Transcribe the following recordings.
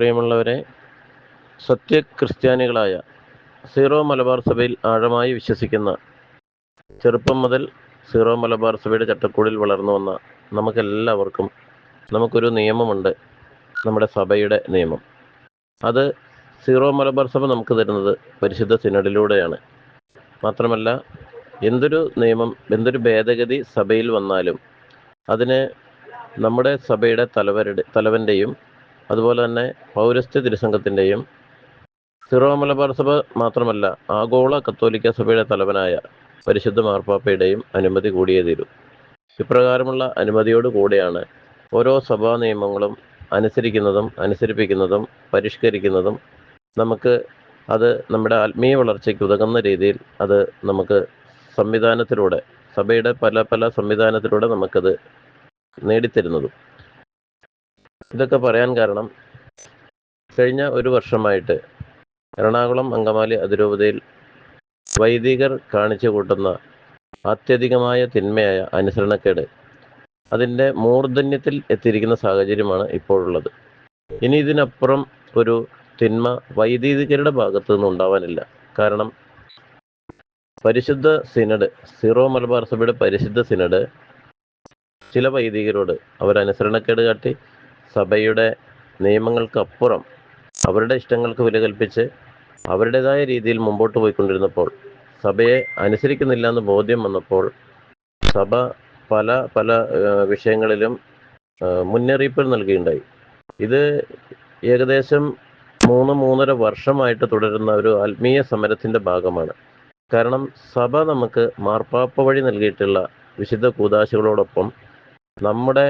പ്രിയമുള്ളവരെ സത്യ ക്രിസ്ത്യാനികളായ സീറോ മലബാർ സഭയിൽ ആഴമായി വിശ്വസിക്കുന്ന ചെറുപ്പം മുതൽ സീറോ മലബാർ സഭയുടെ ചട്ടക്കൂടിൽ വളർന്നു വന്ന നമുക്കെല്ലാവർക്കും നമുക്കൊരു നിയമമുണ്ട് നമ്മുടെ സഭയുടെ നിയമം. അത് സീറോ മലബാർ സഭ നമുക്ക് തരുന്നത് പരിശുദ്ധ സിനഡിലൂടെയാണ്. മാത്രമല്ല എന്തൊരു നിയമം എന്തൊരു ഭേദഗതി സഭയിൽ വന്നാലും അതിന് നമ്മുടെ സഭയുടെ തലവരുടെ തലവന്റെയും അതുപോലെ തന്നെ പൗരസ്ത്യ തിരുസംഘത്തിന്റെയും സിറോ മലബാർ സഭ മാത്രമല്ല ആഗോള കത്തോലിക്ക സഭയുടെ തലവനായ പരിശുദ്ധ മാർപ്പാപ്പയുടെയും അനുമതി കൂടിയേ തീരൂ. ഇപ്രകാരമുള്ള അനുമതിയോട് കൂടെയാണ് ഓരോ സഭാ നിയമങ്ങളും അനുസരിക്കുന്നതും അനുസരിപ്പിക്കുന്നതും പരിഷ്കരിക്കുന്നതും നമുക്ക് അത് നമ്മുടെ ആത്മീയ വളർച്ചയ്ക്ക് ഉതകുന്ന രീതിയിൽ അത് നമുക്ക് സംവിധാനത്തിലൂടെ സഭയുടെ പല പല സംവിധാനത്തിലൂടെ നമുക്കത് നേടിത്തരുന്നതും. ഇതൊക്കെ പറയാൻ കാരണം കഴിഞ്ഞ ഒരു വർഷമായിട്ട് എറണാകുളം അങ്കമാലി അതിരൂപതയിൽ വൈദികർ കാണിച്ചു കൂട്ടുന്ന അത്യധികമായ തിന്മയായ അനുസരണക്കേട് അതിന്റെ മൂർധന്യത്തിൽ എത്തിയിരിക്കുന്ന സാഹചര്യമാണ് ഇപ്പോഴുള്ളത്. ഇനി ഇതിനപ്പുറം ഒരു തിന്മ വൈദികരുടെ ഭാഗത്തു നിന്ന് ഉണ്ടാവാനില്ല. കാരണം പരിശുദ്ധ സിനഡ് സീറോ മലബാർ സഭയുടെ പരിശുദ്ധ സിനഡ് ചില വൈദികരോട് അവർ കാട്ടി സഭയുടെ നിയമങ്ങൾക്കപ്പുറം അവരുടെ ഇഷ്ടങ്ങൾക്ക് വില കൽപ്പിച്ച് അവരുടേതായ രീതിയിൽ മുമ്പോട്ട് പോയിക്കൊണ്ടിരുന്നപ്പോൾ സഭയെ അനുസരിക്കുന്നില്ല എന്ന് ബോധ്യം വന്നപ്പോൾ സഭ പല പല വിഷയങ്ങളിലും മുന്നറിയിപ്പ് നൽകുകയുണ്ടായി. ഇത് ഏകദേശം മൂന്ന് മൂന്നര വർഷമായിട്ട് തുടരുന്ന ഒരു ആത്മീയ സമരത്തിന്റെ ഭാഗമാണ്. കാരണം സഭ നമുക്ക് മാർപ്പാപ്പ വഴി നൽകിയിട്ടുള്ള വിശുദ്ധ കൂതാശകളോടൊപ്പം നമ്മുടെ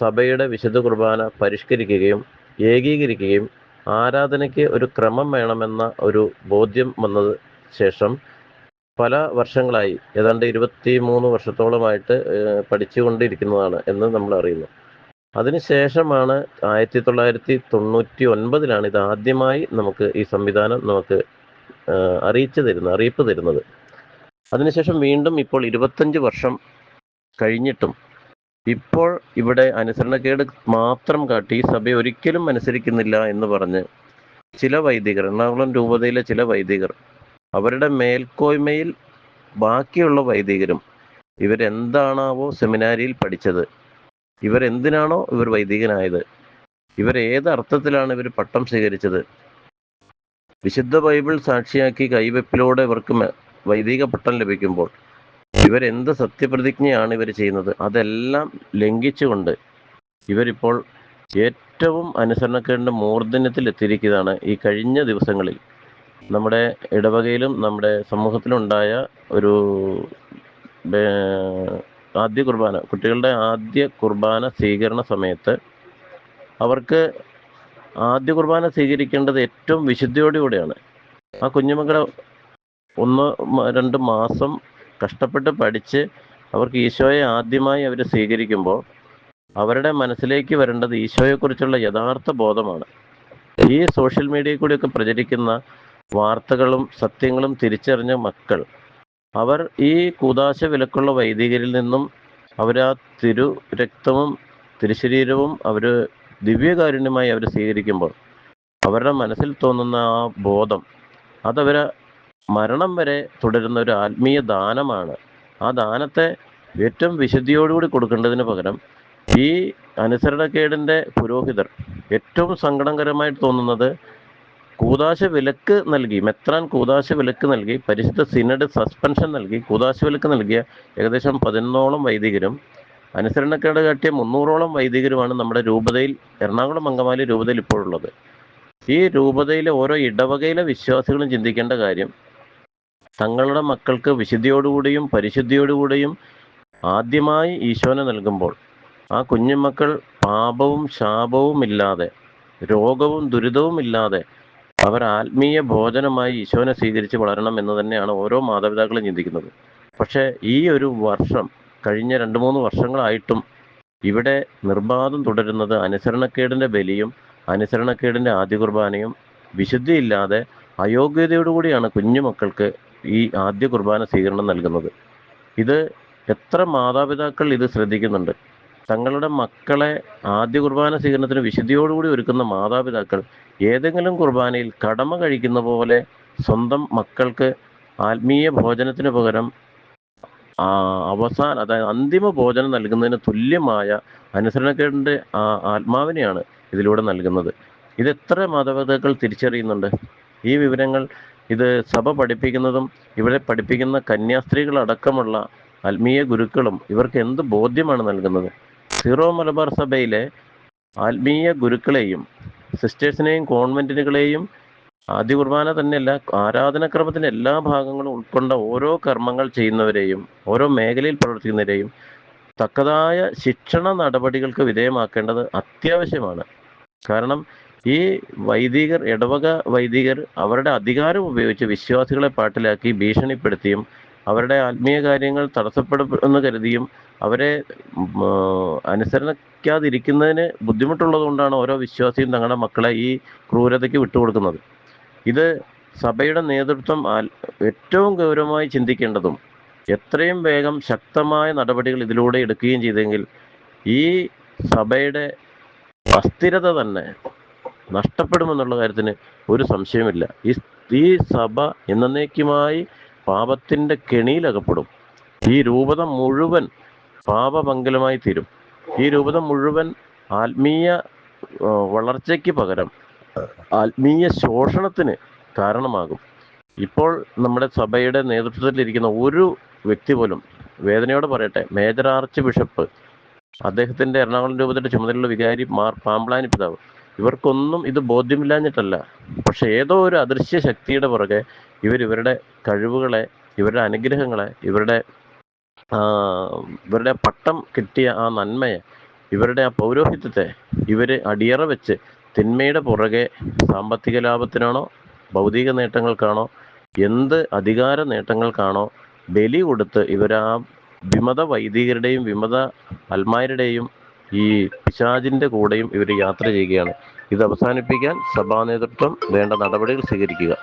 സഭയുടെ വിശുദ്ധ കുർബാന പരിഷ്കരിക്കുകയും ഏകീകരിക്കുകയും ആരാധനയ്ക്ക് ഒരു ക്രമം വേണമെന്ന ഒരു ബോധ്യം വന്നത് ശേഷം പല വർഷങ്ങളായി ഏതാണ്ട് ഇരുപത്തി മൂന്ന് വർഷത്തോളമായിട്ട് പഠിച്ചുകൊണ്ടിരിക്കുന്നതാണ് എന്ന് നമ്മൾ അറിയുന്നു. അതിനുശേഷമാണ് ആയിരത്തി തൊള്ളായിരത്തി തൊണ്ണൂറ്റി ഒൻപതിലാണ് ഇത് ആദ്യമായി നമുക്ക് ഈ സംവിധാനം നമുക്ക് അറിയിച്ചു തരുന്നത് അറിയിപ്പ് തരുന്നത്. അതിനുശേഷം വീണ്ടും ഇപ്പോൾ ഇരുപത്തഞ്ച് വർഷം കഴിഞ്ഞിട്ടും ഇപ്പോൾ ഇവിടെ അനുസരണക്കേട് മാത്രം കാട്ടി സഭയെ സഭ ഒരിക്കലും അനുസരിക്കുന്നില്ല എന്ന് പറഞ്ഞ് ചില വൈദികർ എറണാകുളം രൂപതയിലെ ചില വൈദികർ അവരുടെ മേൽക്കോയ്മയിൽ ബാക്കിയുള്ള വൈദികരും ഇവരെന്താണാവോ സെമിനാരിയിൽ പഠിച്ചത്. ഇവരെന്തിനാണോ ഇവർ വൈദികനായത്? ഇവരേത് അർത്ഥത്തിലാണ് ഇവർ പട്ടം സ്വീകരിച്ചത്? വിശുദ്ധ ബൈബിൾ സാക്ഷിയാക്കി കൈവെപ്പിലൂടെ ഇവർക്ക് വൈദിക പട്ടം ലഭിക്കുമ്പോൾ ഇവരെന്ത് സത്യപ്രതിജ്ഞയാണ് ഇവർ ചെയ്യുന്നത്? അതെല്ലാം ലംഘിച്ചുകൊണ്ട് ഇവരിപ്പോൾ ഏറ്റവും അനുസരണക്കേണ്ട മൂർധന്യത്തിൽ എത്തിയിരിക്കുന്നതാണ് ഈ കഴിഞ്ഞ ദിവസങ്ങളിൽ. നമ്മുടെ ഇടവകയിലും നമ്മുടെ സമൂഹത്തിലും ഉണ്ടായ ഒരു ആദ്യ കുർബാന കുട്ടികളുടെ ആദ്യ കുർബാന സ്വീകരണ സമയത്ത് അവർക്ക് ആദ്യ കുർബാന സ്വീകരിക്കേണ്ടത് ഏറ്റവും വിശുദ്ധിയോടുകൂടിയാണ്. ആ കുഞ്ഞുമക്കളെ ഒന്ന് രണ്ട് മാസം കഷ്ടപ്പെട്ട് പഠിച്ച് അവർക്ക് ഈശോയെ ആദ്യമായി അവർ സ്വീകരിക്കുമ്പോൾ അവരുടെ മനസ്സിലേക്ക് വരേണ്ടത് ഈശോയെക്കുറിച്ചുള്ള യഥാർത്ഥ ബോധമാണ്. ഈ സോഷ്യൽ മീഡിയയിൽ കൂടിയൊക്കെ പ്രചരിക്കുന്ന വാർത്തകളും സത്യങ്ങളും തിരിച്ചറിഞ്ഞ മക്കൾ അവർ ഈ കൂതാശ വിലക്കുള്ള വൈദികരിൽ നിന്നും അവരാ തിരു രക്തവും തിരുശരീരവും അവർ ദിവ്യകാരുണ്യമായി അവർ സ്വീകരിക്കുമ്പോൾ അവരുടെ മനസ്സിൽ തോന്നുന്ന ആ ബോധം അതവരെ മരണം വരെ തുടരുന്ന ഒരു ആത്മീയ ദാനമാണ്. ആ ദാനത്തെ ഏറ്റവും വിശുദ്ധിയോടുകൂടി കൊടുക്കേണ്ടതിന് പകരം ഈ അനുസരണക്കേടിന്റെ പുരോഹിതർ ഏറ്റവും സങ്കടകരമായിട്ട് തോന്നുന്നത് കൂതാശ വിലക്ക് നൽകി മെത്രാൻ കൂതാശ വിലക്ക് നൽകി പരിശുദ്ധ സിനഡ് സസ്പെൻഷൻ നൽകി കൂതാശ വിലക്ക് നൽകിയ ഏകദേശം പതിനൊന്നോളം വൈദികരും അനുസരണക്കേട് കാട്ടിയ മുന്നൂറോളം വൈദികരുമാണ് നമ്മുടെ രൂപതയിൽ എറണാകുളം അങ്കമാലി രൂപതയിൽ ഇപ്പോഴുള്ളത്. ഈ രൂപതയിലെ ഓരോ ഇടവകയിലെ വിശ്വാസികളും ചിന്തിക്കേണ്ട കാര്യം തങ്ങളുടെ മക്കൾക്ക് വിശുദ്ധിയോടുകൂടിയും പരിശുദ്ധിയോടുകൂടിയും ആദ്യമായി ഈശോനെ നൽകുമ്പോൾ ആ കുഞ്ഞുമക്കൾ പാപവും ശാപവും ഇല്ലാതെ രോഗവും ദുരിതവും ഇല്ലാതെ അവർ ആത്മീയ ഭോജനമായി ഈശോനെ സ്വീകരിച്ച് വളരണം എന്ന് തന്നെയാണ് ഓരോ മാതാപിതാക്കളും ചിന്തിക്കുന്നത്. പക്ഷേ ഈ ഒരു വർഷം കഴിഞ്ഞ രണ്ട് മൂന്ന് വർഷങ്ങളായിട്ടും ഇവിടെ നിർബാധം തുടരുന്നത് അനുസരണക്കേടിന്റെ ബലിയും അനുസരണക്കേടിന്റെ ആദ്യ കുർബാനയും വിശുദ്ധിയില്ലാതെ അയോഗ്യതയോടുകൂടിയാണ് കുഞ്ഞുമക്കൾക്ക് ഈ ആദ്യ കുർബാന സ്വീകരണം നൽകുന്നത്. ഇത് എത്ര മാതാപിതാക്കൾ ഇത് ശ്രദ്ധിക്കുന്നുണ്ട്. തങ്ങളുടെ മക്കളെ ആദ്യ കുർബാന സ്വീകരണത്തിന് വിശുദ്ധിയോടുകൂടി ഒരുക്കുന്ന മാതാപിതാക്കൾ ഏതെങ്കിലും കുർബാനയിൽ കടമ കഴിക്കുന്ന പോലെ സ്വന്തം മക്കൾക്ക് ആത്മീയ ഭോജനത്തിന് പകരം അവസാന അതായത് അന്തിമ ഭോജനം നൽകുന്നതിന് തുല്യമായ അനുസരണക്കേടിന്റെ ആ ആത്മാവിനെയാണ് ഇതിലൂടെ നൽകുന്നത്. ഇത് എത്ര മാതാപിതാക്കൾ തിരിച്ചറിയുന്നുണ്ട്? ഈ വിവരങ്ങൾ ഇത് സഭ പഠിപ്പിക്കുന്നതും ഇവരെ പഠിപ്പിക്കുന്ന കന്യാസ്ത്രീകളടക്കമുള്ള ആത്മീയ ഗുരുക്കളും ഇവർക്ക് എന്ത് ബോധ്യമാണ് നൽകുന്നത്? സീറോ മലബാർ സഭയിലെ ആത്മീയ ഗുരുക്കളെയും സിസ്റ്റേഴ്സിനെയും കോൺവെന്റിനുകളെയും ആദ്യ കുർബാന തന്നെയല്ല ആരാധനക്രമത്തിന്റെ എല്ലാ ഭാഗങ്ങളും ഉൾക്കൊണ്ട ഓരോ കർമ്മങ്ങൾ ചെയ്യുന്നവരെയും ഓരോ മേഖലയിൽ പ്രവർത്തിക്കുന്നവരെയും തക്കതായ ശിക്ഷണ നടപടികൾക്ക് വിധേയമാക്കേണ്ടത് അത്യാവശ്യമാണ്. കാരണം ഈ വൈദികർ ഇടവക വൈദികർ അവരുടെ അധികാരം ഉപയോഗിച്ച് വിശ്വാസികളെ പാട്ടിലാക്കി ഭീഷണിപ്പെടുത്തിയും അവരുടെ ആത്മീയ കാര്യങ്ങൾ തടസ്സപ്പെടുമെന്ന് കരുതിയും അവരെ ഉം, ആ, അനുസരണിക്കാതിരിക്കുന്നതിന് ബുദ്ധിമുട്ടുള്ളത് കൊണ്ടാണ് ഓരോ വിശ്വാസിയും തങ്ങളുടെ മക്കളെ ഈ ക്രൂരതയ്ക്ക് വിട്ടുകൊടുക്കുന്നത്. ഇത് സഭയുടെ നേതൃത്വം ഏറ്റവും ഗൗരവമായി ചിന്തിക്കേണ്ടതും എത്രയും വേഗം ശക്തമായ നടപടികൾ ഇതിലൂടെ എടുക്കുകയും ചെയ്തെങ്കിൽ ഈ സഭയുടെ അസ്ഥിരത തന്നെ നഷ്ടപ്പെടുമെന്നുള്ള കാര്യത്തിന് ഒരു സംശയമില്ല ഈ ഈ സഭ എന്നേക്കുമായി പാപത്തിന്റെ കെണിയിലകപ്പെടും ഈ രൂപത മുഴുവൻ പാപമംഗലമായി തീരും. ഈ രൂപത മുഴുവൻ ആത്മീയ വളർച്ചയ്ക്ക് പകരം ആത്മീയ ശോഷണത്തിന് കാരണമാകും. ഇപ്പോൾ നമ്മുടെ സഭയുടെ നേതൃത്വത്തിലിരിക്കുന്ന ഒരു വ്യക്തി പോലും വേദനയോടെ പറയട്ടെ മേജർ ആർച്ച് ബിഷപ്പ് അദ്ദേഹത്തിന്റെ എറണാകുളം രൂപതയുടെ ചുമതലയുള്ള വികാരി മാർ പാമ്പ്ലാനി പിതാവ് ഇവർക്കൊന്നും ഇത് ബോധ്യമില്ലാഞ്ഞിട്ടല്ല. പക്ഷെ ഏതോ ഒരു അദൃശ്യ ശക്തിയുടെ പുറകെ ഇവർ ഇവരുടെ കഴിവുകളെ ഇവരുടെ അനുഗ്രഹങ്ങളെ ഇവരുടെ ഇവരുടെ പട്ടം കിട്ടിയ ആ നന്മയെ ഇവരുടെ ആ പൗരോഹിത്യത്തെ ഇവർ അടിയറ വെച്ച് തിന്മയുടെ പുറകെ സാമ്പത്തിക ലാഭത്തിനാണോ ഭൗതിക നേട്ടങ്ങൾക്കാണോ എന്ത് അധികാര നേട്ടങ്ങൾക്കാണോ ബലി കൊടുത്ത് ഇവരാ വിമത വൈദികരുടെയും വിമത അൽമാരുടെയും ഈ പിശാചിന്റെ കൂടെയും ഇവർ യാത്ര ചെയ്യുകയാണ്. ഇത് അവസാനിപ്പിക്കാൻ സഭാ നേതൃത്വം വേണ്ട നടപടികൾ സ്വീകരിക്കുക.